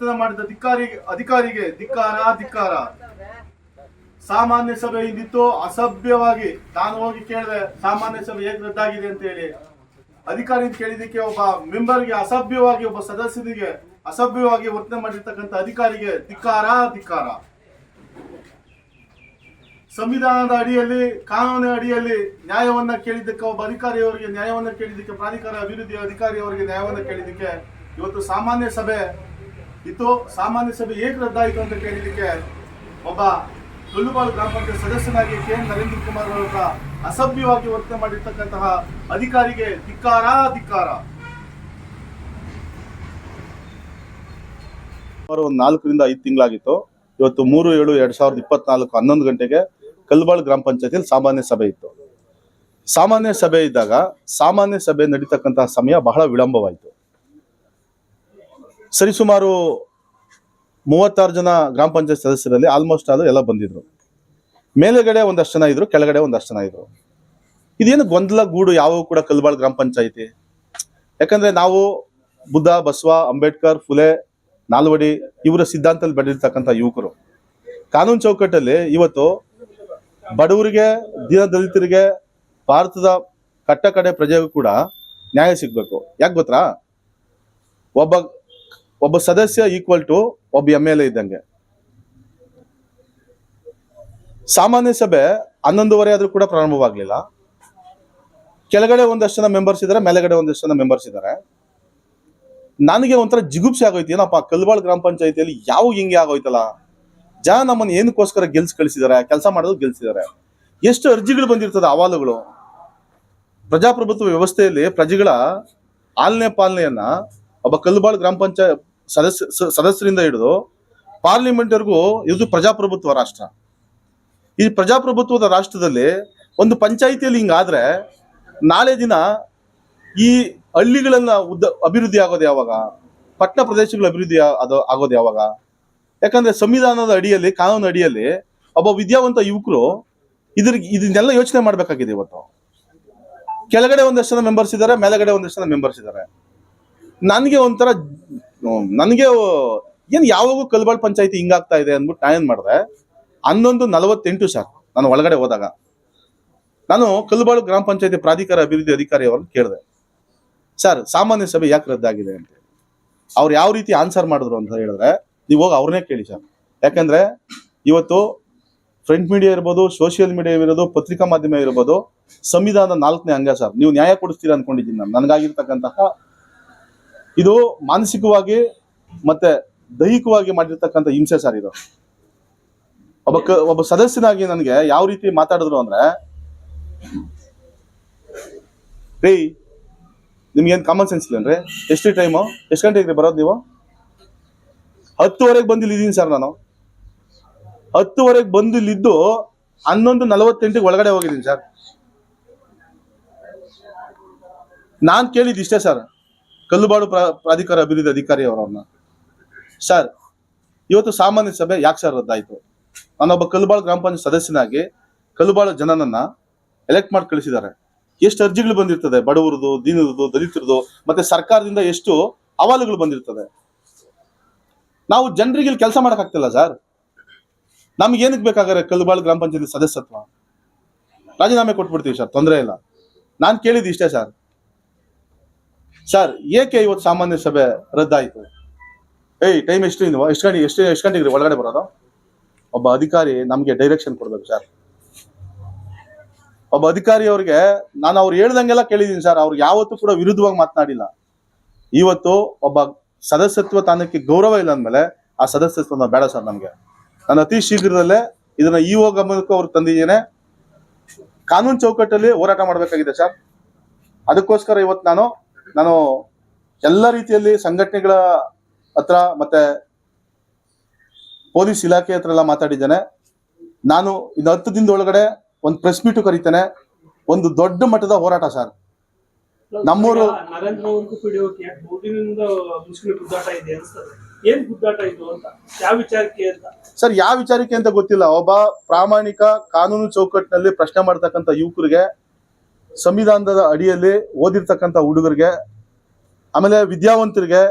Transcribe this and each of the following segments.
ವರ್ತನೆ ಮಾಡಿದ ಧಿಕ್ಕಾರಿ, ಅಧಿಕಾರಿಗೆ ಧಿಕ್ಕಾರ ಧಿಕ್ಕಾರ. ಸಾಮಾನ್ಯ ಸಭೆ ಇಂದಿತ್ತು ಅಸಭ್ಯವಾಗಿ. ನಾನು ಹೋಗಿ ಕೇಳಿದೆ, ಸಾಮಾನ್ಯ ಸಭೆ ಹೇಗೆ ರದ್ದಾಗಿದೆ ಅಂತ ಹೇಳಿ. ಅಧಿಕಾರಿ ಕೇಳಿದಕ್ಕೆ ಒಬ್ಬ ಮೆಂಬರ್ಗೆ, ಅಸಭ್ಯವಾಗಿ ಒಬ್ಬ ಸದಸ್ಯರಿಗೆ ಅಸಭ್ಯವಾಗಿ ವರ್ತನೆ ಮಾಡಿರ್ತಕ್ಕಂಥ ಅಧಿಕಾರಿಗೆ ಧಿಕ್ಕಾರ ಧಿಕ್ಕಾರ. ಸಂವಿಧಾನದ ಅಡಿಯಲ್ಲಿ, ಕಾನೂನಿನ ಅಡಿಯಲ್ಲಿ ನ್ಯಾಯವನ್ನ ಕೇಳಿದ್ದಕ್ಕೆ ಒಬ್ಬ ಅಧಿಕಾರಿಯವರಿಗೆ ನ್ಯಾಯವನ್ನ ಕೇಳಿದ್ದಕ್ಕೆ ಪ್ರಾಧಿಕಾರ ಅಭಿವೃದ್ಧಿ ಅಧಿಕಾರಿಯವರಿಗೆ ನ್ಯಾಯವನ್ನ ಕೇಳಿದ್ದಕ್ಕೆ ಇವತ್ತು ಸಾಮಾನ್ಯ ಸಭೆ ಇತ್ತು. ಸಾಮಾನ್ಯ ಸಭೆ ಏಕೆ ರದ್ದಾಯಿತು ಅಂತ ಕೇಳಿದಕ್ಕೆ ಒಬ್ಬ ಕಲ್ಲುಬಾಳು ಗ್ರಾಮ ಪಂಚಾಯತ್ ಸದಸ್ಯನಾಗಿ ಕೆ ಎನ್ ನರೇಂದ್ರ ಕುಮಾರ್ ಅವರ ಅಸಭ್ಯವಾಗಿ ವರ್ತನೆ ಮಾಡಿರ್ತಕ್ಕಂತಹ ಅಧಿಕಾರಿಗೆ ಧಿಕ್ಕಾರ ಧಿಕ್ಕಾರ. ಸುಮಾರು ಒಂದು ನಾಲ್ಕರಿಂದ ಐದು ತಿಂಗಳಾಗಿತ್ತು. ಇವತ್ತು ಮೂರು, ಏಳು, ಎರಡ್ ಸಾವಿರದ ಇಪ್ಪತ್ನಾಲ್ಕು ಹನ್ನೊಂದು ಗಂಟೆಗೆ ಕಲ್ಬಾಳ್ ಗ್ರಾಮ ಪಂಚಾಯತಿಯಲ್ಲಿ ಸಾಮಾನ್ಯ ಸಭೆ ಇತ್ತು. ಸಾಮಾನ್ಯ ಸಭೆ ಇದ್ದಾಗ ಸಾಮಾನ್ಯ ಸಭೆ ನಡೀತಕ್ಕಂತಹ ಸಮಯ ಬಹಳ ವಿಳಂಬವಾಯಿತು. ಸರಿಸುಮಾರು ಮೂವತ್ತಾರು ಜನ ಗ್ರಾಮ ಪಂಚಾಯತ್ ಸದಸ್ಯರಲ್ಲಿ ಆಲ್ಮೋಸ್ಟ್ ಆಲ್ ಎಲ್ಲ ಬಂದಿದ್ರು. ಮೇಲುಗಡೆ ಒಂದಷ್ಟು ಜನ ಇದ್ರು, ಕೆಳಗಡೆ ಒಂದಷ್ಟು ಜನ ಇದ್ರು. ಇದೇನು ಗೊಂದಲ, ಗೂಡು ಯಾವ ಕೂಡ ಕಲ್ಬಾಳ್ ಗ್ರಾಮ ಪಂಚಾಯತಿ? ಯಾಕಂದ್ರೆ ನಾವು ಬುದ್ಧ, ಬಸವ, ಅಂಬೇಡ್ಕರ್, ಫುಲೆ, ನಾಲ್ವಡಿ ಇವರ ಸಿದ್ಧಾಂತದಲ್ಲಿ ಬೆಳೆದಿರ್ತಕ್ಕಂಥ ಯುವಕರು. ಕಾನೂನು ಚೌಕಟ್ಟಲ್ಲಿ ಇವತ್ತು ಬಡವರಿಗೆ, ದೀನ ದಲಿತರಿಗೆ, ಭಾರತದ ಕಟ್ಟ ಕಡೆ ಪ್ರಜೆಗೂ ಕೂಡ ನ್ಯಾಯ ಸಿಗಬೇಕು. ಯಾಕೆ ಗೊತ್ತಾ? ಒಬ್ಬ ಒಬ್ಬ ಸದಸ್ಯ ಈಕ್ವಲ್ ಟು ಒಬ್ಬ ಎಂ ಎಲ್ ಎ ಇದ್ದಂಗೆ. ಸಾಮಾನ್ಯ ಸಭೆ ಹನ್ನೊಂದುವರೆ ಆದ್ರೂ ಕೂಡ ಪ್ರಾರಂಭವಾಗ್ಲಿಲ್ಲ. ಕೆಳಗಡೆ ಒಂದಷ್ಟು ಜನ ಮೆಂಬರ್ಸ್ ಇದ್ದಾರೆ, ಮೇಲೆಗಡೆ ಒಂದಷ್ಟು ಜನ ಮೆಂಬರ್ಸ್ ಇದ್ದಾರೆ. ನನಗೆ ಒಂಥರ ಜಿಗುಪ್ಸೆ ಆಗೋಯ್ತು. ಏನಪ್ಪ ಕಲ್ಬಾಳ್ ಗ್ರಾಮ ಪಂಚಾಯತಿಯಲ್ಲಿ ಯಾವ ಹಿಂಗೆ ಆಗೋಯ್ತಲ್ಲ? ಜನ ನಮ್ಮನ್ನು ಏನಕ್ಕೋಸ್ಕರ ಗೆಲ್ಸ್ ಕಳಿಸಿದ್ದಾರೆ, ಕೆಲಸ ಮಾಡೋದು ಗೆಲ್ಸಿದ್ದಾರೆ. ಎಷ್ಟು ಅರ್ಜಿಗಳು ಬಂದಿರ್ತದೆ ಅಹವಾಲುಗಳು ಪ್ರಜಾಪ್ರಭುತ್ವ ವ್ಯವಸ್ಥೆಯಲ್ಲಿ ಪ್ರಜೆಗಳ ಆಲನೆ ಪಾಲನೆಯನ್ನ ಒಬ್ಬ ಕಲ್ಬಾಳ್ ಗ್ರಾಮ ಪಂಚಾಯತ್ ಸದಸ್ಯ ಸದಸ್ಯರಿಂದ ಹಿಡಿದು ಪಾರ್ಲಿಮೆಂಟ್ವರೆಗೂ ಇದು ಪ್ರಜಾಪ್ರಭುತ್ವ ರಾಷ್ಟ್ರ. ಈ ಪ್ರಜಾಪ್ರಭುತ್ವದ ರಾಷ್ಟ್ರದಲ್ಲಿ ಒಂದು ಪಂಚಾಯಿತಿಯಲ್ಲಿ ಹಿಂಗಾದ್ರೆ ನಾಳೆ ದಿನ ಈ ಹಳ್ಳಿಗಳನ್ನ ಉದ್ದ, ಅಭಿವೃದ್ಧಿ ಆಗೋದು ಯಾವಾಗ? ಪಟ್ಟಣ ಪ್ರದೇಶಗಳ ಅಭಿವೃದ್ಧಿ ಅದು ಆಗೋದು ಯಾವಾಗ? ಯಾಕಂದ್ರೆ ಸಂವಿಧಾನದ ಅಡಿಯಲ್ಲಿ ಕಾನೂನು ಅಡಿಯಲ್ಲಿ ಒಬ್ಬ ವಿದ್ಯಾವಂತ ಯುವಕರು ಇದ್ರ ಇದನ್ನೆಲ್ಲ ಯೋಚನೆ ಮಾಡ್ಬೇಕಾಗಿದೆ ಇವತ್ತು. ಕೆಳಗಡೆ ಒಂದಷ್ಟು ಜನ ಮೆಂಬರ್ಸ್ ಇದ್ದಾರೆ, ಮೇಲಗಡೆ ಒಂದಷ್ಟು ಜನ ಮೆಂಬರ್ಸ್ ಇದ್ದಾರೆ. ನನಗೆ ಒಂಥರ ನನಗೆ ಏನು ಯಾವಾಗೂ ಕಲ್ಬಾಳ್ ಪಂಚಾಯತಿ ಹಿಂಗಾಗ್ತಾ ಇದೆ ಅಂದ್ಬಿಟ್ಟು ನಾನೇನ್ ಮಾಡಿದೆ? ಹನ್ನೊಂದು ನಲವತ್ತೆಂಟು ಸರ್ ನಾನು ಒಳಗಡೆ ಹೋದಾಗ ನಾನು ಕಲ್ಬಾಳು ಗ್ರಾಮ ಪಂಚಾಯತಿ ಪ್ರಾಧಿಕಾರ ಅಭಿವೃದ್ಧಿ ಅಧಿಕಾರಿ ಅವರನ್ನು ಕೇಳಿದೆ. ಸರ್ ಸಾಮಾನ್ಯ ಸಭೆ ಯಾಕೆ ರದ್ದಾಗಿದೆ ಅಂತ? ಅವ್ರು ಯಾವ ರೀತಿ ಆನ್ಸರ್ ಮಾಡಿದ್ರು ಅಂತ ಹೇಳಿದ್ರೆ ನೀವು ಹೋಗಿ ಅವ್ರನ್ನೇ ಕೇಳಿ ಸರ್ ಯಾಕಂದ್ರೆ ಇವತ್ತು ಫ್ರಂಟ್ ಮೀಡಿಯಾ ಇರ್ಬೋದು ಸೋಷಿಯಲ್ ಮೀಡಿಯಾ ಇರ್ಬೋದು ಪತ್ರಿಕಾ ಮಾಧ್ಯಮ ಇರ್ಬೋದು, ಸಂವಿಧಾನದ ನಾಲ್ಕನೇ ಅಂಗ ಸರ್ ನೀವು ನ್ಯಾಯ ಕೊಡಿಸ್ತೀರಾ ಅನ್ಕೊಂಡಿದ್ದೀನಿ ನಾನು. ನನಗಾಗಿರ್ತಕ್ಕಂತಹ ಇದು ಮಾನಸಿಕವಾಗಿ ಮತ್ತೆ ದೈಹಿಕವಾಗಿ ಮಾಡಿರ್ತಕ್ಕಂಥ ಹಿಂಸೆ ಸರ್ ಇದು. ಒಬ್ಬ ಒಬ್ಬ ಸದಸ್ಯನಾಗಿ ನನಗೆ ಯಾವ ರೀತಿ ಮಾತಾಡಿದ್ರು ಅಂದ್ರೆ, ರೀ ನಿಮ್ಗೇನು ಕಾಮನ್ ಸೆನ್ಸ್ ಇಲ್ಲೇನ್ರಿ? ಎಷ್ಟು ಟೈಮು ಎಷ್ಟು ಗಂಟೆಗೆ ಬರೋದು ನೀವು? ಹತ್ತುವರೆಗೆ ಬಂದು ಇಲ್ಲಿದ್ದೀನಿ ಸರ್ ನಾನು. ಹತ್ತುವರೆಗೆ ಬಂದಿಲ್ಲಿದ್ದು ಹನ್ನೊಂದು ನಲವತ್ತೆಂಟಿಗೆ ಒಳಗಡೆ ಹೋಗಿದ್ದೀನಿ ಸರ್. ನಾನು ಕೇಳಿದ್ದು ಇಷ್ಟೇ ಸರ್. ಕಲ್ಲುಬಾಡು ಪ್ರಾ- ಪ್ರಾಧಿಕಾರ ಅಭಿವೃದ್ಧಿ ಅಧಿಕಾರಿ ಅವರನ್ನ. ಸರ್, ಇವತ್ತು ಸಾಮಾನ್ಯ ಸಭೆ ಯಾಕೆ ಸರ್ ರದ್ದಾಯಿತು? ನಾನೊಬ್ಬ ಕಲ್ಲುಬಾಳು ಗ್ರಾಮ ಪಂಚಾಯತ್ ಸದಸ್ಯನಾಗಿ ಕಲ್ಲುಬಾಳು ಜನನನ್ನ ಎಲೆಕ್ಟ್ ಮಾಡಿ ಕಳಿಸಿದ್ದಾರೆ. ಎಷ್ಟು ಅರ್ಜಿಗಳು ಬಂದಿರ್ತದೆ? ಬಡವರದು ದೀನರದು ದಲಿತರದು ಮತ್ತೆ ಸರ್ಕಾರದಿಂದ ಎಷ್ಟು ಅವಾಲುಗಳು ಬಂದಿರ್ತದೆ? ನಾವು ಜನರಿಗೆ ಇಲ್ಲಿ ಕೆಲಸ ಮಾಡೋಕ್ಕಾಗ್ತಿಲ್ಲ ಸರ್. ನಮ್ಗೆ ಏನಕ್ಕೆ ಬೇಕಾಗಾರೆ ಕಲ್ಲುಬಾಳು ಗ್ರಾಮ ಪಂಚಾಯತ್ ಸದಸ್ಯತ್ವ? ರಾಜೀನಾಮೆ ಕೊಟ್ಬಿಡ್ತೀವಿ ಸರ್, ತೊಂದರೆ ಇಲ್ಲ. ನಾನು ಕೇಳಿದ್ದು ಇಷ್ಟೇ ಸರ್. ಸರ್ ಏಕೆ ಇವತ್ತು ಸಾಮಾನ್ಯ ಸಭೆ ರದ್ದಾಯಿತು. ಏಯ್ ಟೈಮ್ ಎಷ್ಟು ನೀವು ಎಷ್ಟು ಗಂಟೆ ಎಷ್ಟು ಎಷ್ಟು ಗಂಟೆಗೆ ಒಳಗಡೆ ಬರೋದು? ಒಬ್ಬ ಅಧಿಕಾರಿ ನಮಗೆ ಡೈರೆಕ್ಷನ್ ಕೊಡ್ಬೇಕು ಸರ್ ಒಬ್ಬ ಅಧಿಕಾರಿ ಅವ್ರಿಗೆ, ನಾನು ಅವ್ರು ಹೇಳ್ದಂಗೆಲ್ಲ ಕೇಳಿದ್ದೀನಿ ಸರ್ ಅವ್ರಿಗೆ ಯಾವತ್ತೂ ಕೂಡ ವಿರುದ್ಧವಾಗಿ ಮಾತನಾಡಿಲ್ಲ. ಇವತ್ತು ಒಬ್ಬ ಸದಸ್ಯತ್ವ ತಾನಕ್ಕೆ ಗೌರವ ಇಲ್ಲ ಅಂದಮೇಲೆ ಆ ಸದಸ್ಯತ್ವ ಬೇಡ ಸರ್ ನಮಗೆ. ನಾನು ಅತಿ ಶೀಘ್ರದಲ್ಲೇ ಇದನ್ನ ಇಒ ಗಮನಕ್ಕೂ ಅವ್ರು ತಂದಿದ್ದೇನೆ. ಕಾನೂನು ಚೌಕಟ್ಟಲ್ಲಿ ಹೋರಾಟ ಮಾಡಬೇಕಾಗಿದೆ ಸರ್ ಅದಕ್ಕೋಸ್ಕರ ಇವತ್ತು ನಾನು ನಾನು ಎಲ್ಲ ರೀತಿಯಲ್ಲಿ ಸಂಘಟನೆಗಳ ಹತ್ರ ಮತ್ತೆ ಪೊಲೀಸ್ ಇಲಾಖೆ ಹತ್ರ ಎಲ್ಲ ಮಾತಾಡಿದ್ದೇನೆ. ನಾನು ಇನ್ನು ಹತ್ತು ದಿನದ ಒಳಗಡೆ ಒಂದು ಪ್ರೆಸ್ ಮೀಟು ಕರೀತೇನೆ. ಒಂದು ದೊಡ್ಡ ಮಟ್ಟದ ಹೋರಾಟ ಸರ್. ನಮ್ಮೂರು- ಸರ್ ಯಾವ ವಿಚಾರಕ್ಕೆ ಅಂತ ಗೊತ್ತಿಲ್ಲ. ಒಬ್ಬ ಪ್ರಾಮಾಣಿಕ ಕಾನೂನು ಚೌಕಟ್ಟಿನಲ್ಲಿ ಪ್ರಶ್ನೆ ಮಾಡ್ತಕ್ಕಂಥ ಯುವಕರಿಗೆ ಸಂವಿಧಾನದ ಅಡಿಯಲ್ಲಿ ಓದಿರ್ತಕ್ಕಂಥ ಹುಡುಗರಿಗೆ, ಆಮೇಲೆ ವಿದ್ಯಾವಂತರಿಗೆ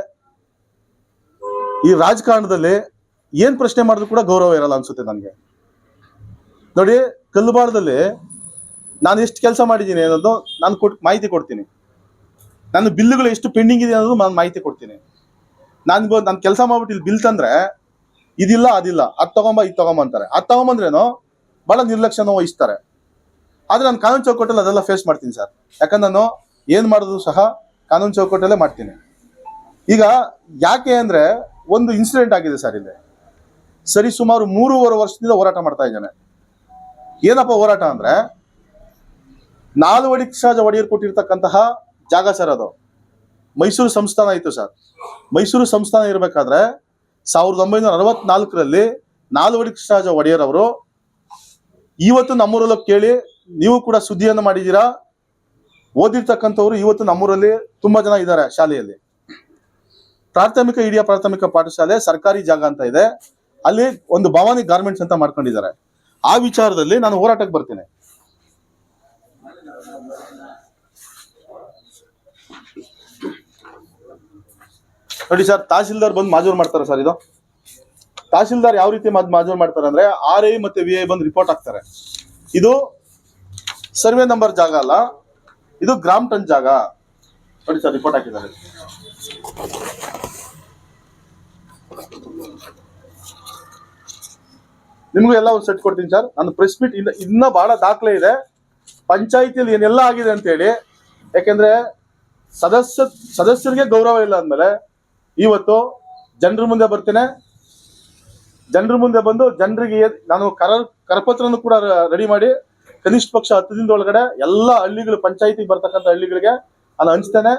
ಈ ರಾಜಕಾರಣದಲ್ಲಿ ಏನು ಪ್ರಶ್ನೆ ಮಾಡಿದ್ರು ಕೂಡ ಗೌರವ ಇರಲ್ಲ ಅನ್ಸುತ್ತೆ ನನಗೆ. ನೋಡಿ ಕಲ್ಲುಬಾರದಲ್ಲಿ ನಾನು ಎಷ್ಟು ಕೆಲಸ ಮಾಡಿದ್ದೀನಿ ಅನ್ನೋದು ನಾನು ಕೊಟ್, ಮಾಹಿತಿ ಕೊಡ್ತೀನಿ. ನನ್ನ ಬಿಲ್ಲುಗಳು ಎಷ್ಟು ಪೆಂಡಿಂಗ್ ಇದೆ ಅನ್ನೋದು ನಾನು ಮಾಹಿತಿ ಕೊಡ್ತೀನಿ. ನಾನು ನಾನು ಕೆಲಸ ಮಾಡ್ಬಿಟ್ಟು ಇಲ್ಲಿ ಬಿಲ್ ತಂದ್ರೆ ಇದಿಲ್ಲ, ಅದಿಲ್ಲ, ಅದು ತಗೊಂಬ, ಇದು ತಗೊಂಬ ಅಂತಾರೆ. ಅದ್ ತಗೊಂಬಂದ್ರೇನು ಬಹಳ ನಿರ್ಲಕ್ಷ್ಯನ ವಹಿಸ್ತಾರೆ. ಆದ್ರೆ ನಾನು ಕಾನೂನು ಚೌಕಟ್ಟಲ್ಲಿ ಅದೆಲ್ಲ ಫೇಸ್ ಮಾಡ್ತೀನಿ ಸರ್. ಯಾಕಂದ್ರೆ ನಾನು ಏನ್ ಮಾಡಿದ್ರು ಸಹ ಕಾನೂನು ಚೌಕಟ್ಟಲ್ಲೇ ಮಾಡ್ತೀನಿ. ಈಗ ಯಾಕೆ ಅಂದ್ರೆ ಒಂದು ಇನ್ಸಿಡೆಂಟ್ ಆಗಿದೆ ಸರ್ ಇಲ್ಲಿ. ಸರಿ, ಸುಮಾರು ಮೂರುವರೆ ವರ್ಷದಿಂದ ಹೋರಾಟ ಮಾಡ್ತಾ ಇದ್ದಾನೆ. ಏನಪ್ಪ ಹೋರಾಟ ಅಂದ್ರೆ ನಾಲ್ವಡಿ ಕೃಷ್ಣರಾಜ ಒಡೆಯರ್ ಕೊಟ್ಟಿರ್ತಕ್ಕಂತಹ ಜಾಗ ಸರ್ ಅದು. ಮೈಸೂರು ಸಂಸ್ಥಾನ ಇತ್ತು ಸರ್. ಮೈಸೂರು ಸಂಸ್ಥಾನ ಇರಬೇಕಾದ್ರೆ ಸಾವಿರದ ಒಂಬೈನೂರ ಅರವತ್ನಾಲ್ಕರಲ್ಲಿ ನಾಲ್ವಡಿ ಕೃಷ್ಣರಾಜ ಒಡೆಯರ್ ಅವರು ಇವತ್ತು ನಮ್ಮೂರಲ್ಲೂ ಕೇಳಿ ನೀವು ಕೂಡ ಸುದ್ದಿಯನ್ನು ಮಾಡಿದ್ದೀರಾ? ಓದಿರ್ತಕ್ಕಂಥವ್ರು ಇವತ್ತು ನಮ್ಮೂರಲ್ಲಿ ತುಂಬಾ ಜನ ಇದ್ದಾರೆ ಶಾಲೆಯಲ್ಲಿ. ಪ್ರಾಥಮಿಕ ಹಿರಿಯ ಪ್ರಾಥಮಿಕ ಪಾಠಶಾಲೆ ಸರ್ಕಾರಿ ಜಾಗ ಅಂತ ಇದೆ. ಅಲ್ಲಿ ಒಂದು ಭವಾನಿ ಗಾರ್ಮೆಂಟ್ಸ್ ಅಂತ ಮಾಡ್ಕೊಂಡಿದ್ದಾರೆ. ಆ ವಿಚಾರದಲ್ಲಿ ನಾನು ಹೋರಾಟಕ್ಕೆ ಬರ್ತೀನಿ. ನೋಡಿ ಸರ್, ತಹಸೀಲ್ದಾರ್ ಬಂದು ಮಾಜೂರು ಮಾಡ್ತಾರೆ ಸರ್ ಇದು. ತಹಸೀಲ್ದಾರ್ ಯಾವ ರೀತಿ ಮಾಜ್- ಮಾಜೂರು ಮಾಡ್ತಾರೆ ಅಂದ್ರೆ ಆರ್ ಐ ಮತ್ತೆ ವಿ ಐ ಬಂದು ರಿಪೋರ್ಟ್ ಹಾಕ್ತಾರೆ. ಇದು ಸರ್ವೆ ನಂಬರ್ ಜಾಗ ಅಲ್ಲ. ಇದು ಗ್ರಾಮ್ ಟನ್ ಜಾಗ. ನೋಡಿ ಸರ್ ರಿಪೋರ್ಟ್ ಹಾಕಿದ್ದಾರೆ. ನಿಮಗೂ ಎಲ್ಲ ಒಂದು ಸೆಟ್ ಕೊಡ್ತೀನಿ ಸರ್. ನಾನು ಪ್ರೆಸ್ ಮೀಟ್ ಇನ್ನ ಇನ್ನ ಬಹಳ ದಾಖಲೆ ಇದೆ. ಪಂಚಾಯತಿಯಲ್ಲಿ ಏನೆಲ್ಲ ಆಗಿದೆ ಅಂತ ಹೇಳಿ ಯಾಕೆಂದ್ರೆ ಸದಸ್ಯ ಸದಸ್ಯರಿಗೆ ಗೌರವ ಇಲ್ಲ ಅಂದ್ಮೇಲೆ ಇವತ್ತು ಜನರ ಮುಂದೆ ಬರ್ತೇನೆ. ಜನರ ಮುಂದೆ ಬಂದು ಜನರಿಗೆ ನಾನು ಕರ ಕರಪತ್ರನೂ ಕೂಡ ರೆಡಿ ಮಾಡಿ ಕನಿಷ್ಠ ಪಕ್ಷ ಹತ್ತು ದಿನದ ಒಳಗಡೆ ಎಲ್ಲಾ ಹಳ್ಳಿಗಳು ಪಂಚಾಯತಿ ಬರ್ತಕ್ಕಂಥ ಹಳ್ಳಿಗಳಿಗೆ ನಾನು ಹಂಚ್ತೇನೆ.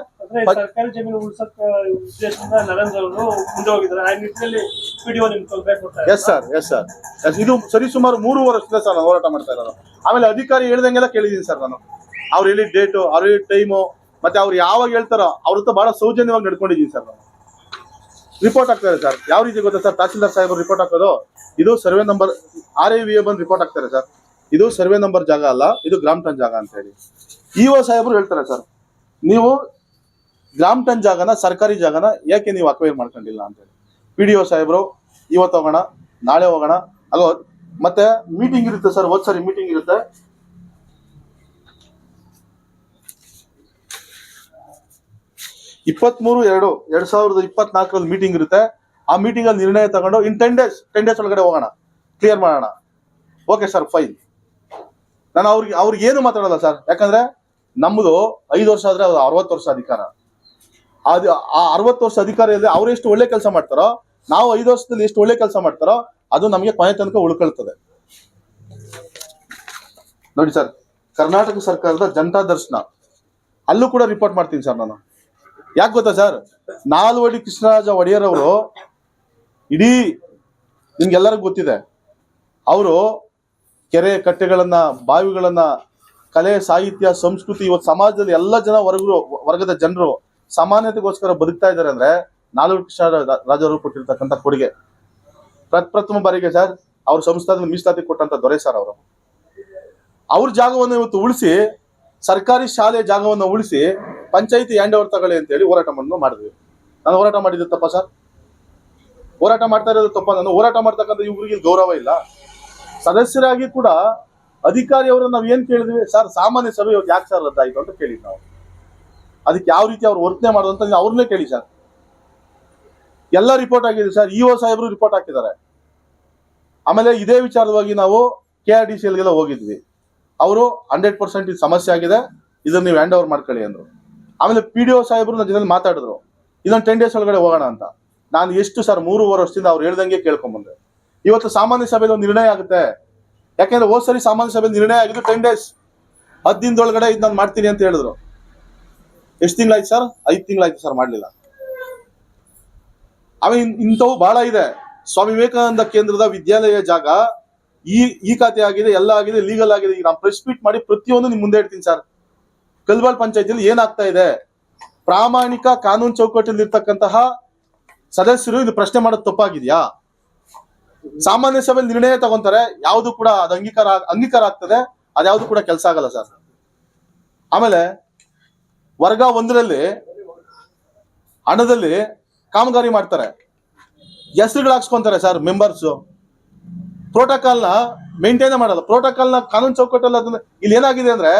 ಸರ್ಕಾರಿ ಜಮೀನು ಉಳಿಸಕ್ ಉದ್ದೇಶದಿಂದ ನರೇಂದ್ರ ಅವರು ಮುಂದೆ ಹೋಗಿದ್ದಾರೆ. ಆ ನಿಟ್ಟಿನಲ್ಲಿ ವಿಡಿಯೋ ನಿಮ್ಗೆ ತೊಂದರೆ ಕೊಡ್ತಾರೆ yes sir yes sir yes ಇದು ಸರಿ ಸುಮಾರು ಮೂರು ವರ್ಷದ ಸರ್ ನಾನು ಹೋರಾಟ ಮಾಡ್ತಾ ಇರೋದು. ಆಮೇಲೆ ಅಧಿಕಾರಿ ಹೇಳ್ದಂಗೆಲ್ಲ ಕೇಳಿದೀನಿ ಸರ್ ನಾನು. ಅವ್ರು ಹೇಳಿ ಡೇಟು ಅವ್ರು ಹೇಳಿ ಟೈಮು ಮತ್ತೆ ಅವ್ರು ಯಾವಾಗ ಹೇಳ್ತಾರೋ ಅವ್ರ ಹತ್ರ ಬಹಳ ಸೌಜನ್ಯವಾಗಿ ನಡ್ಕೊಂಡಿದ್ದೀನಿ ಸರ್ ನಾನು. ರಿಪೋರ್ಟ್ ಆಗ್ತಾರೆ ಸರ್ ಯಾವ ರೀತಿ ಗೊತ್ತಾ ಸರ್ ತಹಸೀಲ್ದಾರ್ ಸಾಹೇಬ್ ರಿಪೋರ್ಟ್ ಹಾಕೋದು? ಇದು survey number R I V A ಬಂದು ರಿಪೋರ್ಟ್ ಹಾಕ್ತಾರೆ ಸರ್ ಇದು ಸರ್ವೆ ನಂಬರ್ ಜಾಗ ಅಲ್ಲ, ಇದು ಗ್ರಾಮ್ ಟನ್ ಜಾಗ ಅಂತ ಹೇಳಿ. ಇ ಒ ಸಾಹೇಬರು ಹೇಳ್ತಾರೆ ಸರ್, ನೀವು ಗ್ರಾಮ್ ಟನ್ ಜಾಗನ, ಸರ್ಕಾರಿ ಜಾಗನ ಯಾಕೆ ನೀವು ಅಕ್ವೈರ್ ಮಾಡ್ಕೊಂಡಿಲ್ಲ ಅಂತ ಹೇಳಿ. ಪಿ ಡಿ ಒ ಸಾಹೇಬರು, ಇವತ್ತು ಹೋಗೋಣ, ನಾಳೆ ಹೋಗೋಣ ಅಲ್ವಾ ಮತ್ತೆ ಮೀಟಿಂಗ್ ಇರುತ್ತೆ ಸರ್, ಹೋದ್ ಸರಿ ಮೀಟಿಂಗ್ ಇರುತ್ತೆ. ಇಪ್ಪತ್ಮೂರು ಎರಡು, ಎರಡ್ ಸಾವಿರದ ಇಪ್ಪತ್ನಾಲ್ಕರಲ್ಲಿ ಮೀಟಿಂಗ್ ಇರುತ್ತೆ. ಆ ಮೀಟಿಂಗ್ ಅಲ್ಲಿ ನಿರ್ಣಯ ತಗೊಂಡು in ten days ten days ಒಳಗಡೆ ಹೋಗೋಣ ಕ್ಲಿಯರ್ ಮಾಡೋಣ. ಓಕೆ ಸರ್ ಫೈನ್ ನಾನು ಅವ್ರಿಗೆ ಅವ್ರಿಗೆ ಏನು ಮಾತಾಡಲ್ಲ ಸರ್? ಯಾಕಂದ್ರೆ ನಮ್ಮದು ಐದು ವರ್ಷ ಆದ್ರೆ ಅದು ಅರವತ್ತು ವರ್ಷ ಅಧಿಕಾರ. ಅದು ಆ ಅರವತ್ತು ವರ್ಷ ಅಧಿಕಾರ ಇದೆ ಅವ್ರು ಎಷ್ಟು ಒಳ್ಳೆ ಕೆಲಸ ಮಾಡ್ತಾರೋ, ನಾವು ಐದು ವರ್ಷದಲ್ಲಿ ಎಷ್ಟು ಒಳ್ಳೆ ಕೆಲಸ ಮಾಡ್ತಾರೋ, ಅದು ನಮಗೆ ಕೊನೆ ತನಕ ಉಳ್ಕೊಳ್ತದೆ. ನೋಡಿ ಸರ್, ಕರ್ನಾಟಕ ಸರ್ಕಾರದ ಜನತಾ ದರ್ಶನ. ಅಲ್ಲೂ ಕೂಡ ರಿಪೋರ್ಟ್ ಮಾಡ್ತೀನಿ ಸರ್ ನಾನು. ಯಾಕೆ ಗೊತ್ತಾ ಸರ್? ನಾಲ್ವಡಿ ಕೃಷ್ಣರಾಜ ಒಡೆಯರ್ ಅವರು ಇಡೀ ನಿಮ್ಗೆಲ್ಲರಿಗೂ ಗೊತ್ತಿದೆ. ಅವರು ಕೆರೆ ಕಟ್ಟೆಗಳನ್ನ, ಬಾವಿಗಳನ್ನ, ಕಲೆ, ಸಾಹಿತ್ಯ, ಸಂಸ್ಕೃತಿ, ಇವತ್ತು ಸಮಾಜದಲ್ಲಿ ಎಲ್ಲ ಜನ ವರ್ಗರು, ವರ್ಗದ ಜನರು ಸಾಮಾನ್ಯತೆಗೋಸ್ಕರ ಬದುಕ್ತಾ ಇದ್ದಾರೆ ಅಂದ್ರೆ ನಾಲ್ವರು ಕೃಷ್ಣ ರಾಜರು ಕೊಟ್ಟಿರ್ತಕ್ಕಂಥ ಕೊಡುಗೆ. ಪ್ರಪ್ರಥಮ ಬಾರಿಗೆ ಸರ್, ಅವ್ರ ಸಂಸ್ಥಾನದ ಮೀಸಲಾತಿ ಕೊಟ್ಟಂತ ದೊರೆ ಸರ್ ಅವರು. ಅವ್ರ ಜಾಗವನ್ನು ಇವತ್ತು ಉಳಿಸಿ, ಸರ್ಕಾರಿ ಶಾಲೆಯ ಜಾಗವನ್ನು ಉಳಿಸಿ, ಪಂಚಾಯಿತಿ ಹ್ಯಾಂಡ್ ಓವರ್ ತಗೊಳ್ಳಿ ಅಂತ ಹೇಳಿ ಹೋರಾಟ ಮಾಡಿದ್ವಿ. ನಾನು ಹೋರಾಟ ಮಾಡಿದ್ದು ತಪ್ಪ ಸರ್? ಹೋರಾಟ ಮಾಡ್ತಾ ಇರೋದು ತಪ್ಪ? ನಾನು ಹೋರಾಟ ಮಾಡ್ತಕ್ಕಂಥ ಇವ್ರಿಗೆ ಗೌರವ ಇಲ್ಲ. ಸದಸ್ಯರಾಗಿ ಕೂಡ ಅಧಿಕಾರಿಯವರು ನಾವು ಏನ್ ಕೇಳಿದ್ವಿ? ಸರ್, ಸಾಮಾನ್ಯ ಸಭೆ ಇವತ್ತು ಯಾಕೆ ಸರ್ ರದ್ದಾಯ್ತು? ಅಂತ ಕೇಳಿದ್ ನಾವು. ಅದಕ್ಕೆ ಯಾವ ರೀತಿ ಅವ್ರು ವರ್ತನೆ ಮಾಡೋದು ಅಂತ ನೀವು ಅವ್ರನ್ನೇ ಕೇಳಿ ಸರ್. ಎಲ್ಲ ರಿಪೋರ್ಟ್ ಆಗಿದೆ ಸರ್. ಇಒ ಸಾಹೇಬರು ರಿಪೋರ್ಟ್ ಹಾಕಿದ್ದಾರೆ. ಆಮೇಲೆ ಇದೇ ವಿಚಾರವಾಗಿ ನಾವು ಕೆ ಆರ್ ಡಿ ಸಿ ಎಲ್ಗೆಲ್ಲ ಹೋಗಿದ್ವಿ. ಅವರು ಹಂಡ್ರೆಡ್ ಪರ್ಸೆಂಟ್ ಇದು ಸಮಸ್ಯೆ ಆಗಿದೆ. ಇದನ್ನ ನೀವು ಹ್ಯಾಂಡ್ ಓವರ್ ಮಾಡ್ಕೊಳ್ಳಿ ಅಂದ್ರು. ಆಮೇಲೆ ಪಿ ಡಿ ಒ ಸಾಹೇಬರು ನನ್ನ ಜೊತೆ ಮಾತಾಡಿದ್ರು. ಇದೊಂದು ಟೆನ್ ಡೇಸ್ ಒಳಗಡೆ ಹೋಗೋಣ ಅಂತ. ನಾನು ಎಷ್ಟು ಸರ್, ಮೂರುವರೆ ವರ್ಷದಿಂದ ಅವ್ರು ಹೇಳ್ದಂಗೆ ಕೇಳ್ಕೊಂಬಂದೆ ಇವತ್ತು ಸಾಮಾನ್ಯ ಸಭೆಯಲ್ಲಿ ಒಂದು ನಿರ್ಣಯ ಆಗುತ್ತೆ. ಯಾಕೆಂದ್ರೆ ಹೋದ್ ಸರಿ ಸಾಮಾನ್ಯ ಸಭೆಯಲ್ಲಿ ನಿರ್ಣಯ ಆಗಿದ್ದು ಟೆನ್ ಡೇಸ್ ಹತ್ತು ದಿನದೊಳಗಡೆ ಇದು ನಾನು ಮಾಡ್ತೀನಿ ಅಂತ ಹೇಳಿದ್ರು. ಎಷ್ಟು ತಿಂಗಳಾಯ್ತು ಸರ್ ಐದು ತಿಂಗಳಾಯ್ತು ಸರ್ ಮಾಡಲಿಲ್ಲ. ಆಮೇಲೆ ಇಂಥವು ಬಹಳ ಇದೆ. ಸ್ವಾಮಿ ವಿವೇಕಾನಂದ ಕೇಂದ್ರದ ವಿದ್ಯಾಲಯ ಜಾಗ ಈ ಈ ಖಾತೆ ಆಗಿದೆ, ಎಲ್ಲ ಆಗಿದೆ ಲೀಗಲ್ ಆಗಿದೆ. ಈಗ ನಾನು ಪ್ರೆಸ್ ಮೀಟ್ ಮಾಡಿ ಪ್ರತಿಯೊಂದು ನಿಮ್ ಮುಂದೆ ಇಡ್ತೀನಿ ಸರ್ ಕಲ್ಬಾಳ್ ಪಂಚಾಯತಿಯಲ್ಲಿ ಏನಾಗ್ತಾ ಇದೆ? ಪ್ರಾಮಾಣಿಕ ಕಾನೂನು ಚೌಕಟ್ಟಲ್ಲಿ ಇರ್ತಕ್ಕಂತಹ ಸದಸ್ಯರು ಇದು ಪ್ರಶ್ನೆ ಮಾಡೋದು ತಪ್ಪಾಗಿದ್ಯಾ? ಸಾಮಾನ್ಯ ಸಭೆಯಲ್ಲಿ ನಿರ್ಣಯ ತಗೊಂತಾರೆ, ಯಾವುದು ಕೂಡ ಅದು ಅಂಗೀಕಾರ ಅಂಗೀಕಾರ ಆಗ್ತದೆ, ಅದ್ಯಾವುದು ಕೂಡ ಕೆಲಸ ಆಗಲ್ಲ ಸರ್. ಆಮೇಲೆ ವರ್ಗ ಒಂದರಲ್ಲಿ ಹಣದಲ್ಲಿ ಕಾಮಗಾರಿ ಮಾಡ್ತಾರೆ. ಹೆಸರುಗಳು ಹಾಕ್ಸ್ಕೊಂತಾರೆ ಸರ್ ಮೆಂಬರ್ಸು ಪ್ರೋಟೋಕಾಲ್ನ ಮೇಂಟೈನ್ ಮಾಡಲ್ಲ. ಪ್ರೋಟೋಕಾಲ್ನ ಕಾನೂನು ಚೌಕಟ್ಟಲ್ಲಿ ಇಲ್ಲಿ ಏನಾಗಿದೆ ಅಂದ್ರೆ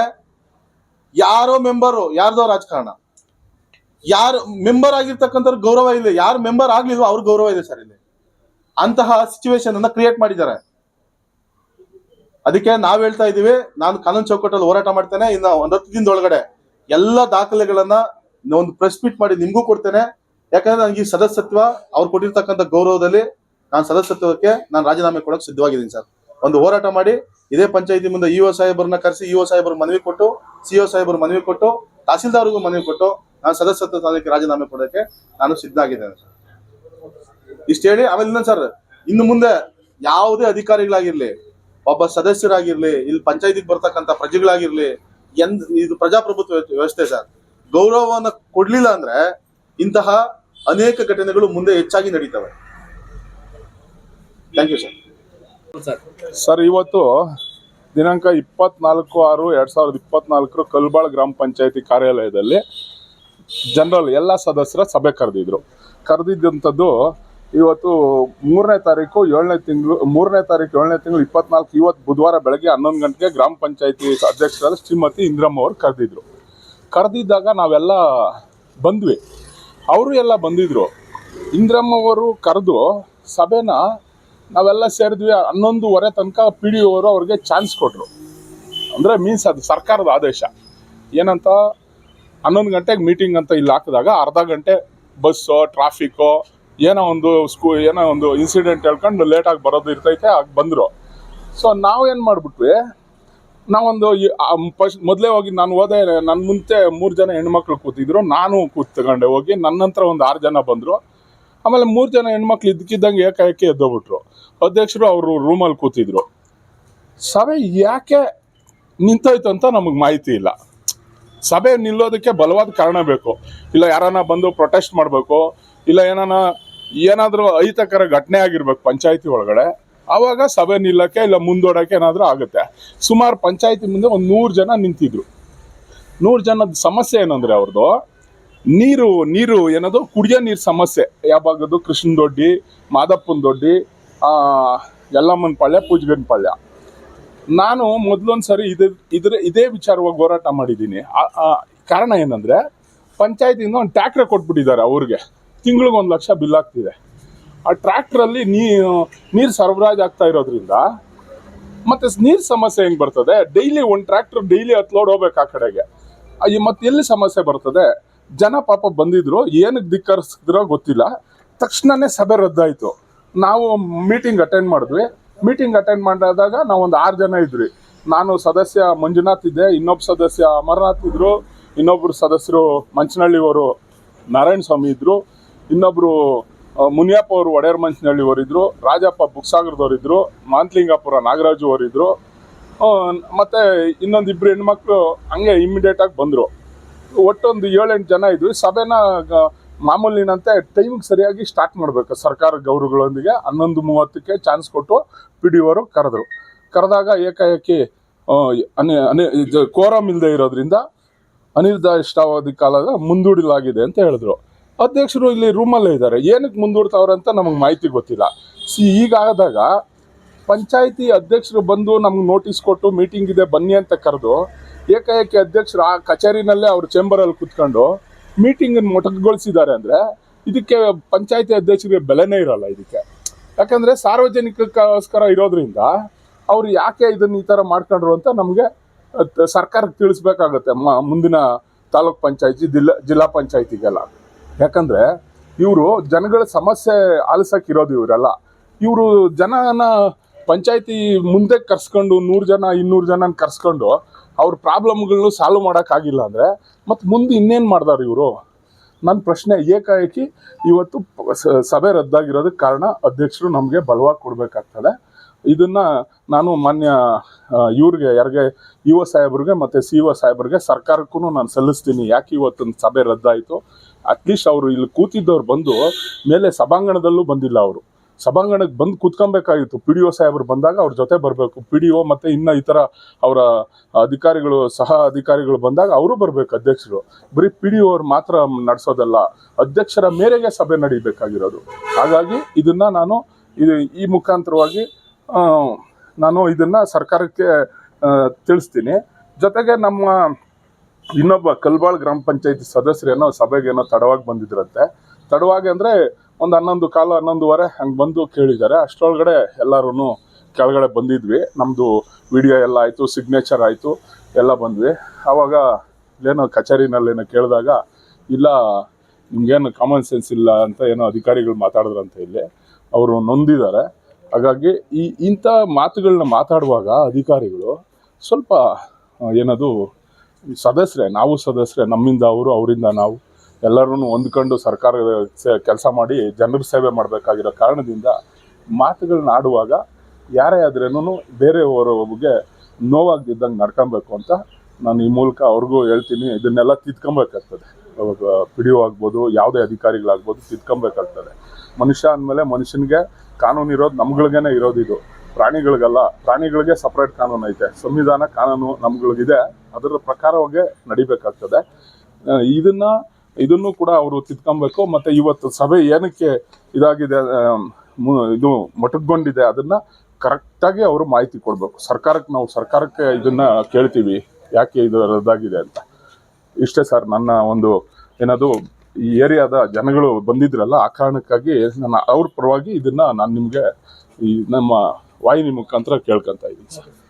ಯಾರೋ ಮೆಂಬರು ಯಾರ್ದೋ ರಾಜಕಾರಣ. ಯಾರು ಮೆಂಬರ್ ಆಗಿರ್ತಕ್ಕಂಥವ್ರ ಗೌರವ ಇಲ್ಲ. ಯಾರು ಮೆಂಬರ್ ಆಗ್ಲಿಲ್ವೋ ಅವ್ರ ಗೌರವ ಇದೆ ಸರ್ ಇಲ್ಲಿ. ಅಂತಹ ಸಿಚುವೇಶನ್ ಅನ್ನ ಕ್ರಿಯೇಟ್ ಮಾಡಿದ್ದಾರೆ. ಅದಕ್ಕೆ ನಾವ್ ಹೇಳ್ತಾ ಇದೀವಿ ನಾನು ಕಾನೂನು ಚೌಕಟ್ಟಲ್ಲಿ ಹೋರಾಟ ಮಾಡ್ತೇನೆ, ಇನ್ನ ಒಂದ್ ಹತ್ತು ದಿನದ ಒಳಗಡೆ ಎಲ್ಲ ದಾಖಲೆಗಳನ್ನ ಒಂದು ಪ್ರೆಸ್ ಮೀಟ್ ಮಾಡಿ ನಿಮ್ಗೂ ಕೊಡ್ತೇನೆ. ಯಾಕಂದ್ರೆ ನನಗೆ ಈ ಸದಸ್ಯತ್ವ, ಅವ್ರು ಕೊಟ್ಟಿರ್ತಕ್ಕಂಥ ಗೌರವದಲ್ಲಿ ನಾನು ಸದಸ್ಯತ್ವಕ್ಕೆ ನಾನು ರಾಜೀನಾಮೆ ಕೊಡಕ್ಕೆ ಸಿದ್ಧವಾಗಿದ್ದೀನಿ ಸರ್. ಒಂದು ಹೋರಾಟ ಮಾಡಿ, ಇದೇ ಪಂಚಾಯತಿ ಮುಂದೆ ಇ ಒ ಸಾಹೇಬರನ್ನ ಕರೆಸಿ, ಇ ಒ ಸಾಹೇಬರು ಮನವಿ ಕೊಟ್ಟು, ಸಿ ಒ ಸಾಹೇಬರು ಮನವಿ ಕೊಟ್ಟು, ತಹಸೀಲ್ದಾರ್ಗೂ ಮನವಿ ಕೊಟ್ಟು ನಾನು ಸದಸ್ಯತ್ವ ಸ್ಥಾನಕ್ಕೆ ರಾಜೀನಾಮೆ ಕೊಡೋಕ್ಕೆ ನಾನು ಸಿದ್ಧ ಆಗಿದ್ದೇನೆ ಸರ್. ಇಷ್ಟು ಹೇಳಿ, ಆಮೇಲೆ ಇನ್ನೊಂದು ಸರ್, ಇನ್ನು ಮುಂದೆ ಯಾವುದೇ ಅಧಿಕಾರಿಗಳಾಗಿರ್ಲಿ, ಒಬ್ಬ ಸದಸ್ಯರಾಗಿರ್ಲಿ, ಇಲ್ಲಿ ಪಂಚಾಯತಿಗೆ ಬರ್ತಕ್ಕಂಥ ಪ್ರಜೆಗಳಾಗಿರ್ಲಿ ಎಂದ್ ಇದು ಪ್ರಜಾಪ್ರಭುತ್ವ ವ್ಯ- ವ್ಯವಸ್ಥೆ ಸರ್. ಗೌರವವನ್ನು ಕೊಡ್ಲಿಲ್ಲ ಅಂದ್ರೆ ಇಂತಹ ಅನೇಕ ಘಟನೆಗಳು ಮುಂದೆ ಹೆಚ್ಚಾಗಿ ನಡೀತವೆ. ಥ್ಯಾಂಕ್ ಯು ಸರ್ ಸರ್, ಇವತ್ತು ದಿನಾಂಕ ಇಪ್ಪತ್ನಾಲ್ಕು ಆರು ಎರಡು ಸಾವಿರದ ಇಪ್ಪತ್ನಾಲ್ಕರು ಕಲ್ಬಾಳ್ ಗ್ರಾಮ ಪಂಚಾಯತಿ ಕಾರ್ಯಾಲಯದಲ್ಲಿ ಜನರಲ್, ಎಲ್ಲ ಸದಸ್ಯರ ಸಭೆ ಕರೆದಿದ್ರು. ಕರೆದಿದ್ದಂಥದ್ದು ಇವತ್ತು ಮೂರನೇ ತಾರೀಕು ಏಳನೇ ತಿಂಗಳು, ಮೂರನೇ ತಾರೀಕು ಏಳನೇ ತಿಂಗಳು ಇಪ್ಪತ್ನಾಲ್ಕು, ಇವತ್ತು ಬುಧವಾರ ಬೆಳಗ್ಗೆ ಹನ್ನೊಂದು ಗಂಟೆಗೆ ಗ್ರಾಮ ಪಂಚಾಯತಿ ಅಧ್ಯಕ್ಷರಾದ ಶ್ರೀಮತಿ ಇಂದ್ರಮ್ಮ ಅವರು ಕರೆದಿದ್ರು. ಕರೆದಿದ್ದಾಗ ನಾವೆಲ್ಲ ಬಂದ್ವಿ. ಅವರು ಎಲ್ಲ ಬಂದಿದ್ರು. ಇಂದ್ರಮ್ಮ ಅವರು ಕರೆದು ಸಭೆನ ನಾವೆಲ್ಲ ಸೇರಿದ್ವಿ. ಹನ್ನೊಂದುವರೆ ತನಕ ಪಿ ಡಿ ಅವರು ಅವ್ರಿಗೆ ಚಾನ್ಸ್ ಕೊಟ್ಟರು ಅಂದರೆ ಮೀನ್ಸ್ ಅದು ಸರ್ಕಾರದ ಆದೇಶ. ಏನಂತ, ಹನ್ನೊಂದು ಗಂಟೆಗೆ ಮೀಟಿಂಗ್ ಅಂತ ಇಲ್ಲಿ ಹಾಕಿದಾಗ ಅರ್ಧ ಗಂಟೆ ಬಸ್ಸೋ ಟ್ರಾಫಿಕ್ಕು ಏನೋ ಒಂದು ಸ್ಕೂ ಏನೋ ಒಂದು ಇನ್ಸಿಡೆಂಟ್ ಹೇಳ್ಕೊಂಡು ಲೇಟಾಗಿ ಬರೋದು ಇರ್ತೈತೆ, ಆಗ ಬಂದರು. ಸೊ ನಾವೇನು ಮಾಡಿಬಿಟ್ವಿ? ನಾವೊಂದು ಫಸ್ಟ್ ಮೊದಲೇ ಹೋಗಿ ನಾನು ಹೋದೆ ನನ್ನ ಮುಂಚೆ ಮೂರು ಜನ ಹೆಣ್ಮಕ್ಳು ಕೂತಿದ್ರು, ನಾನು ಕೂತ್ಕೊಂಡೆ ಹೋಗಿ ನನ್ನ ನಂತರ ಒಂದು ಆರು ಜನ ಬಂದರು. ಆಮೇಲೆ ಮೂರು ಜನ ಹೆಣ್ಮಕ್ಳು ಇದ್ದಕ್ಕಿದ್ದಂಗೆ ಏಕಾಏಕಿ ಎದ್ದೋಗ್ಬಿಟ್ರು. ಅಧ್ಯಕ್ಷರು ಅವರು ರೂಮಲ್ಲಿ ಕೂತಿದ್ರು. ಸಭೆ ಯಾಕೆ ನಿಂತೋಯ್ತು ಅಂತ ನಮಗೆ ಮಾಹಿತಿ ಇಲ್ಲ. ಸಭೆ ನಿಲ್ಲೋದಕ್ಕೆ ಬಲವಾದ ಕಾರಣ ಬೇಕು. ಇಲ್ಲ ಯಾರನ್ನ ಬಂದು ಪ್ರೊಟೆಸ್ಟ್ ಮಾಡಬೇಕು, ಇಲ್ಲ ಏನಾನ ಏನಾದರೂ ಅಹಿತಕರ ಘಟನೆ ಆಗಿರ್ಬೇಕು ಪಂಚಾಯತಿ ಒಳಗಡೆ ಆವಾಗ ಸಭೆ ನಿಲ್ಲಕ್ಕೆ ಇಲ್ಲ ಮುಂದೋಡಕ್ಕೆ ಏನಾದರೂ ಆಗುತ್ತೆ. ಸುಮಾರು ಪಂಚಾಯತಿ ಮುಂದೆ ಒಂದು ನೂರು ಜನ ನಿಂತಿದ್ರು. ನೂರು ಜನದ ಸಮಸ್ಯೆ ಏನಂದ್ರೆ ಅವ್ರದ್ದು ನೀರು ನೀರು ಏನದು, ಕುಡಿಯೋ ನೀರು ಸಮಸ್ಯೆ. ಯಾವಾಗದು ಕೃಷ್ಣ ದೊಡ್ಡಿ, ಮಾದಪ್ಪನ ದೊಡ್ಡಿ ಯಲ್ಲಮ್ಮನ ಪಾಳ್ಯ, ಪೂಜಗನ್ ಪಾಳ್ಯ. ನಾನು ಮೊದಲೊಂದು ಸರಿ ಇದ್ರ ಇದ್ರ ಇದೇ ವಿಚಾರವಾಗಿ ಹೋರಾಟ ಮಾಡಿದ್ದೀನಿ. ಕಾರಣ ಏನಂದ್ರೆ, ಪಂಚಾಯತಿಯಿಂದ ಒಂದು ಟ್ಯಾಕ್ಟ್ರ್ ಕೊಟ್ಬಿಟ್ಟಿದ್ದಾರೆ ಅವ್ರಿಗೆ. ತಿಂಗಳಿಗೆ ಒಂದು ಲಕ್ಷ ಬಿಲ್ ಆಗ್ತಿದೆ. ಆ ಟ್ರ್ಯಾಕ್ಟ್ರಲ್ಲಿ ನೀರು ಸರಬರಾಜು ಆಗ್ತಾ ಇರೋದ್ರಿಂದ ಮತ್ತೆ ನೀರು ಸಮಸ್ಯೆ ಹೆಂಗ್ ಬರ್ತದೆ? ಡೈಲಿ ಒಂದು ಟ್ರ್ಯಾಕ್ಟರ್ ಡೈಲಿ ಹತ್ತು ಲೋಡ್ ಹೋಗ್ಬೇಕು ಆ ಕಡೆಗೆ. ಮತ್ತೆ ಎಲ್ಲಿ ಸಮಸ್ಯೆ ಬರ್ತದೆ? ಜನ ಪಾಪ ಬಂದಿದ್ರು ಏನಕ್ಕೆ ಧಿಕ್ಕರಿಸಿದ್ರೋ ಗೊತ್ತಿಲ್ಲ. ತಕ್ಷಣನೇ ಸಭೆ ರದ್ದಾಯಿತು. ನಾವು ಮೀಟಿಂಗ್ ಅಟೆಂಡ್ ಮಾಡಿದ್ವಿ. ಮೀಟಿಂಗ್ ಅಟೆಂಡ್ ಮಾಡಿದಾಗ ನಾವು ಒಂದು ಆರು ಜನ ಇದ್ವಿ. ನಾನು ಸದಸ್ಯ ಮಂಜುನಾಥ್ ಇದ್ದೆ, ಇನ್ನೊಬ್ಬ ಸದಸ್ಯ ಅಮರನಾಥ್ ಇದ್ದರು ಇನ್ನೊಬ್ಬರು ಸದಸ್ಯರು ಮಂಚನಹಳ್ಳಿ ಅವರು ನಾರಾಯಣ ಸ್ವಾಮಿ ಇದ್ರು. ಇನ್ನೊಬ್ರು ಮುನಿಯಪ್ಪ ಅವರು, ಒಡೆಯರ್ ಮಂಚನಹಳ್ಳಿ ಅವರಿದ್ರು, ರಾಜಪ್ಪ ಬುಕ್ಸಾಗರದವರಿದ್ರು, ಮಾಂತ್ಲಿಂಗಾಪುರ ನಾಗರಾಜು ಅವರಿದ್ರು ಮತ್ತೆ ಇನ್ನೊಂದಿಬ್ರು ಹೆಣ್ಮಕ್ಳು ಹಂಗೆ ಇಮಿಡಿಯೇಟ್ ಆಗಿ ಬಂದರು. ಒಟ್ಟೊಂದು ಏಳೆಂಟು ಜನ ಇದ್ವಿ. ಸಭೆನ ಮಾಮೂಲಿನಂತೆ ಟೈಮಿಗೆ ಸರಿಯಾಗಿ ಸ್ಟಾರ್ಟ್ ಮಾಡಬೇಕು. ಸರ್ಕಾರ ಗೌರವಗಳೊಂದಿಗೆ ಹನ್ನೊಂದು ಮೂವತ್ತಕ್ಕೆ ಚಾನ್ಸ್ ಕೊಟ್ಟು ಪಿ ಡಿ ಅವರು ಕರೆದ್ರು. ಕರೆದಾಗ ಏಕಾಏಕಿ ಕೋರಮ್ ಇಲ್ಲದೆ ಇರೋದ್ರಿಂದ ಅನಿರ್ದಿಷ್ಟಾವಧಿ ಕಾಲದ ಮುಂದೂಡಲಾಗಿದೆ ಅಂತ ಹೇಳಿದ್ರು. ಅಧ್ಯಕ್ಷರು ಇಲ್ಲಿ ರೂಮಲ್ಲೇ ಇದ್ದಾರೆ. ಏನಕ್ಕೆ ಮುಂದೂಡ್ತಾವ್ರೆ ಅಂತ ನಮಗೆ ಮಾಹಿತಿ ಗೊತ್ತಿಲ್ಲ. ಸಿ, ಈಗಾದಾಗ ಪಂಚಾಯಿತಿ ಅಧ್ಯಕ್ಷರು ಬಂದು ನಮ್ಗೆ ನೋಟಿಸ್ ಕೊಟ್ಟು ಮೀಟಿಂಗ್ ಇದೆ, ಬನ್ನಿ ಅಂತ ಕರೆದು ಏಕಾಏಕಿ ಅಧ್ಯಕ್ಷರು ಆ ಕಚೇರಿನಲ್ಲೇ ಅವ್ರ ಚೇಂಬರಲ್ಲಿ ಕುತ್ಕೊಂಡು ಮೀಟಿಂಗನ್ನು ಮೊಟಕುಗೊಳಿಸಿದ್ದಾರೆ ಅಂದರೆ ಇದಕ್ಕೆ ಪಂಚಾಯಿತಿ ಅಧ್ಯಕ್ಷರಿಗೆ ಬೆಲೆನೇ ಇರಲ್ಲ ಇದಕ್ಕೆ. ಯಾಕಂದರೆ ಸಾರ್ವಜನಿಕಕ್ಕೋಸ್ಕರ ಇರೋದ್ರಿಂದ ಅವ್ರು ಯಾಕೆ ಇದನ್ನು ಈ ಥರ ಮಾಡ್ಕೊಂಡ್ರು ಅಂತ ನಮಗೆ ಸರ್ಕಾರಕ್ಕೆ ತಿಳಿಸ್ಬೇಕಾಗತ್ತೆ ಮುಂದಿನ ತಾಲೂಕ್ ಪಂಚಾಯತಿ, ಜಿಲ್ಲಾ ಜಿಲ್ಲಾ ಪಂಚಾಯತಿಗೆಲ್ಲ. ಯಾಕಂದರೆ ಇವರು ಜನಗಳ ಸಮಸ್ಯೆ ಆಲಿಸೋಕ್ಕಿರೋದು ಇವರೆಲ್ಲ. ಇವರು ಜನನ ಪಂಚಾಯತಿ ಮುಂದೆ ಕರ್ಸ್ಕೊಂಡು ನೂರು ಜನ, ಇನ್ನೂರು ಜನ ಕರ್ಸ್ಕೊಂಡು ಅವ್ರ ಪ್ರಾಬ್ಲಮ್ಗಳನ್ನು ಸಾಲ್ವ್ ಮಾಡೋಕ್ಕಾಗಿಲ್ಲ ಅಂದರೆ ಮತ್ತು ಮುಂದೆ ಇನ್ನೇನು ಮಾಡ್ದಾರೆ ಇವರು? ನನ್ನ ಪ್ರಶ್ನೆ ಏಕಾಏಕಿ ಇವತ್ತು ಸಭೆ ರದ್ದಾಗಿರೋದಕ್ಕೆ ಕಾರಣ ಅಧ್ಯಕ್ಷರು ನಮಗೆ ಬಲವಾಗಿ ಕೊಡಬೇಕಾಗ್ತದೆ. ಇದನ್ನು ನಾನು ಮಾನ್ಯ ಇವ್ರಿಗೆ, ಯಾರಿಗೆ ಇ ಒ ಸಾಹೇಬ್ರಿಗೆ ಮತ್ತು ಸಿ ಒ ಸಾಹೇಬ್ರಿಗೆ ಸರ್ಕಾರಕ್ಕೂ ನಾನು ಸಲ್ಲಿಸ್ತೀನಿ. ಯಾಕೆ ಇವತ್ತೊಂದು ಸಭೆ ರದ್ದಾಯಿತು? ಅಟ್ಲೀಸ್ಟ್ ಅವರು ಇಲ್ಲಿ ಕೂತಿದ್ದವ್ರು ಬಂದು ಮೇಲೆ ಸಭಾಂಗಣದಲ್ಲೂ ಬಂದಿಲ್ಲ ಅವರು. ಸಭಾಂಗಣಕ್ಕೆ ಬಂದು ಕೂತ್ಕೊಬೇಕಾಗಿತ್ತು. ಪಿ ಡಿ ಒ ಸಾಹೇಬರು ಬಂದಾಗ ಅವ್ರ ಜೊತೆ ಬರಬೇಕು. ಪಿ ಡಿ ಒ ಮತ್ತು ಇನ್ನು ಇತರ ಅವರ ಅಧಿಕಾರಿಗಳು, ಸಹ ಅಧಿಕಾರಿಗಳು ಬಂದಾಗ ಅವರು ಬರಬೇಕು ಅಧ್ಯಕ್ಷರು. ಬರೀ ಪಿ ಡಿ ಒ ಅವ್ರು ಮಾತ್ರ ನಡೆಸೋದಲ್ಲ. ಅಧ್ಯಕ್ಷರ ಮೇರೆಗೆ ಸಭೆ ನಡೀಬೇಕಾಗಿರೋದು. ಹಾಗಾಗಿ ಇದನ್ನು ನಾನು ಇದು ಈ ಮುಖಾಂತರವಾಗಿ ನಾನು ಇದನ್ನು ಸರ್ಕಾರಕ್ಕೆ ತಿಳಿಸ್ತೀನಿ. ಜೊತೆಗೆ ನಮ್ಮ ಇನ್ನೊಬ್ಬ ಕಲ್ಬಾಳ್ ಗ್ರಾಮ ಪಂಚಾಯತಿ ಸದಸ್ಯರೇನೋ ಸಭೆಗೇನೋ ತಡವಾಗಿ ಬಂದಿದ್ರಂತೆ. ತಡವಾಗಿ ಅಂದರೆ ಒಂದು ಹನ್ನೊಂದು ಕಾಲು ಹನ್ನೊಂದುವರೆ ಹಂಗೆ ಬಂದು ಕೇಳಿದ್ದಾರೆ. ಅಷ್ಟರೊಳಗಡೆ ಎಲ್ಲರೂ ಕೆಳಗಡೆ ಬಂದಿದ್ವಿ. ನಮ್ಮದು ವಿಡಿಯೋ ಎಲ್ಲ ಆಯಿತು ಸಿಗ್ನೇಚರ್ ಆಯಿತು, ಎಲ್ಲ ಬಂದ್ವಿ. ಆವಾಗ ಏನೋ ಕಚೇರಿನಲ್ಲೇನೋ ಕೇಳಿದಾಗ, ಇಲ್ಲ, ನಿಮ್ಗೇನು ಕಾಮನ್ ಸೆನ್ಸ್ ಇಲ್ಲ ಅಂತ ಏನೋ ಅಧಿಕಾರಿಗಳು ಮಾತಾಡಿದ್ರಂತೆ ಇಲ್ಲಿ. ಅವರು ನೊಂದಿದ್ದಾರೆ. ಹಾಗಾಗಿ ಈ ಇಂಥ ಮಾತುಗಳನ್ನ ಮಾತಾಡುವಾಗ ಅಧಿಕಾರಿಗಳು ಸ್ವಲ್ಪ ಏನದು ಸದಸ್ಯರೇ, ನಾವು ಸದಸ್ಯರೇ, ನಮ್ಮಿಂದ ಅವರು, ಅವರಿಂದ ನಾವು ಎಲ್ಲರೂ ಹೊಂದ್ಕೊಂಡು ಸರ್ಕಾರದ ಕೆಲಸ ಮಾಡಿ ಜನರ ಸೇವೆ ಮಾಡಬೇಕಾಗಿರೋ ಕಾರಣದಿಂದ ಮಾತುಗಳನ್ನ ಆಡುವಾಗ ಯಾರೇ ಆದ್ರೇನು ಬಗ್ಗೆ ನೋವಾಗ್ದಿದ್ದಂಗೆ ನಡ್ಕೊಬೇಕು ಅಂತ ನಾನು ಈ ಮೂಲಕ ಅವ್ರಿಗೂ ಹೇಳ್ತೀನಿ. ಇದನ್ನೆಲ್ಲ ತಿದ್ಕೊಬೇಕಾಗ್ತದೆ. ಅವಾಗ ಪಿ ಡಿ ಒ ಆಗ್ಬೋದು, ಯಾವುದೇ ಅಧಿಕಾರಿಗಳಾಗ್ಬೋದು ತಿದ್ಕೊಬೇಕಾಗ್ತದೆ. ಮನುಷ್ಯ ಅಂದಮೇಲೆ ಮನುಷ್ಯನಿಗೆ ಕಾನೂನು ಇರೋದು ನಮ್ಗಳಿಗೇನೆ ಇರೋದು ಇದು ಪ್ರಾಣಿಗಳಿಗಲ್ಲ, ಪ್ರಾಣಿಗಳಿಗೆ ಸಪ್ರೇಟ್ ಕಾನೂನು ಐತೆ. ಸಂವಿಧಾನ ಕಾನೂನು ನಮ್ಗಳಿಗಿದೆ. ಅದರ ಪ್ರಕಾರವಾಗಿ ನಡಿಬೇಕಾಗ್ತದೆ. ಇದನ್ನ, ಇದನ್ನು ಕೂಡ ಅವರು ತಿದ್ಕೊಬೇಕು. ಮತ್ತೆ ಇವತ್ತು ಸಭೆ ಏನಕ್ಕೆ ಇದಾಗಿದೆ ಇದು ಮಟಕೊಂಡಿದೆ ಅದನ್ನ ಕರೆಕ್ಟಾಗಿ ಅವರು ಮಾಹಿತಿ ಕೊಡಬೇಕು. ಸರ್ಕಾರಕ್ಕೆ ನಾವು ಸರ್ಕಾರಕ್ಕೆ ಇದನ್ನ ಕೇಳ್ತೀವಿ. ಯಾಕೆ ಇದು ರದ್ದಾಗಿದೆ ಅಂತ. ಇಷ್ಟೇ ಸರ್, ನನ್ನ ಒಂದು ಏನದು, ಈ ಏರಿಯಾದ ಜನಗಳು ಬಂದಿದ್ರಲ್ಲ, ಆ ಕಾರಣಕ್ಕಾಗಿ ನಾನು ಅವ್ರ ಪರವಾಗಿ ಇದನ್ನ ನಾನು ನಿಮಗೆ ಈ ನಮ್ಮ ವಾಹಿನಿ ಮುಖಾಂತರ ಕೇಳ್ಕೊಂತ ಇದ್ದೀನಿ ಸರ್.